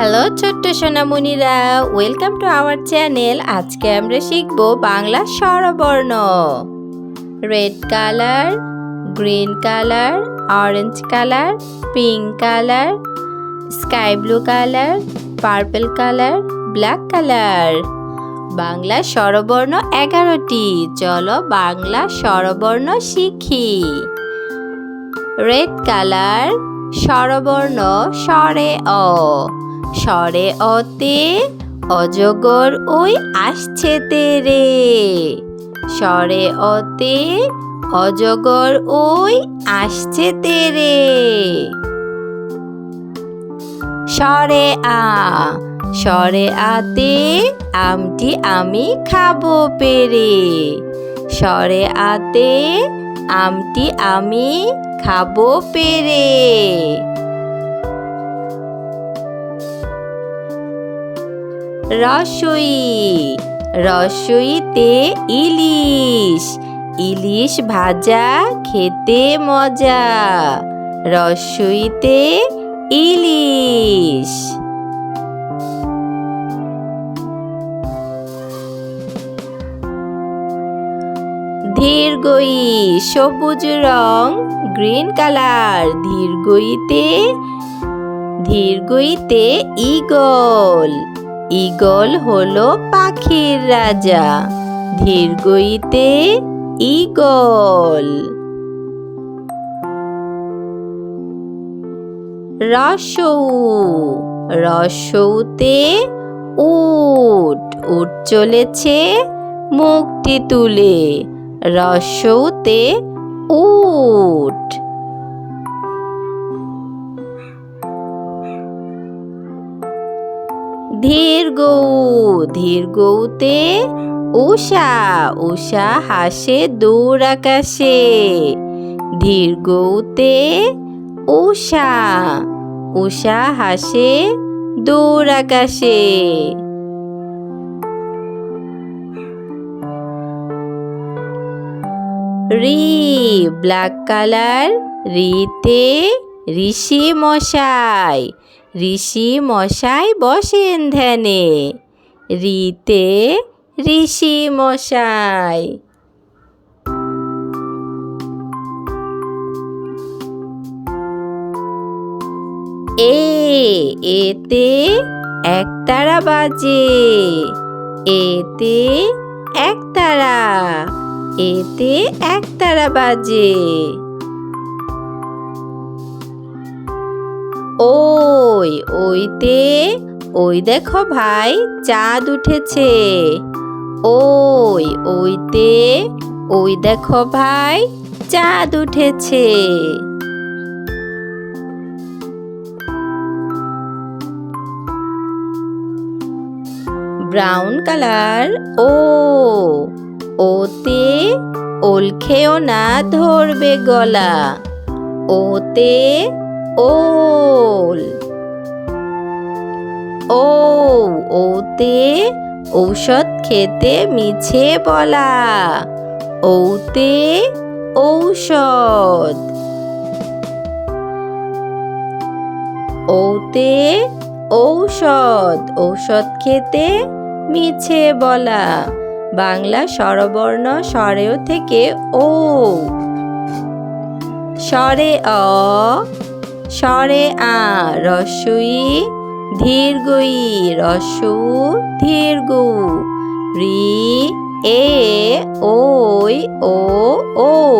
Hello ছোট্ট সোনামণিরা welcome to our channel আজকে আমরা শিখব বাংলা স্বরবর্ণ। Red colour green colour orange colour pink colour sky blue colour purple colour black colour Bangla স্বরবর্ণ এগারোটি। চলো বাংলা স্বরবর্ণ শিখি। রেড কালার স্বরবর্ণ, স্বরে অ। স্বরে অতে অজগর ওই আসছে তেরে। স্বরে অতে অজগর ওই আসছে তেরে। স্বরে আ, স্বরে আতে আমটি আমি খাব পেরে। স্বরে আতে আমটি আমি খাব পেরে। রসই, রসইতে ইলিশ ইলিশ ভাজা খেতে মজা, রসইতে ইলিশ। ধীরগই সবুজ রং, গ্রিন কালার, ধীরগইতে ধীরগইতে ইগল ইগল হলো পাখির রাজা। ধীরগইতে ইগল রসৌ। রসৌতে উট। উট চলেছে মুখটি তুলে। রসৌতে উট। ধীরগৌ ধীরগৌতে উষা উষা হাসে দূর আকাশে। ধীরগৌতে উষা উষা হাসে দূর আকাশে। রি, ব্ল্যাক কালার, রিতে ঋষি মশাই। ঋষি মশাই বসেন ধ্যানে। রিতে ঋষি মশাই। এ, এতে একতারা বাজে। এতে একতারা। এতে একতারা বাজে। ওই, ওইতে, ওই দেখো ভাই, চাঁদ উঠেছে। ওই, ওইতে, ওই দেখো ভাই, চাঁদ উঠেছে। ব্রাউন কালার, ও, ওতে, ওল খেও না ধরবে গলা। ওতে ওল। ও ওতে ঔষধ খেতে মিছে বলা। ওতে ঔষধ। ওতে ঔষধ। ঔষধ খেতে মিছে বলা। বাংলা স্বরবর্ণ স্বরেও থেকে ও স্বরে অ স্বরে আ রসুই ধীরগই রসু ধীরগু রি এ ওই ও ও।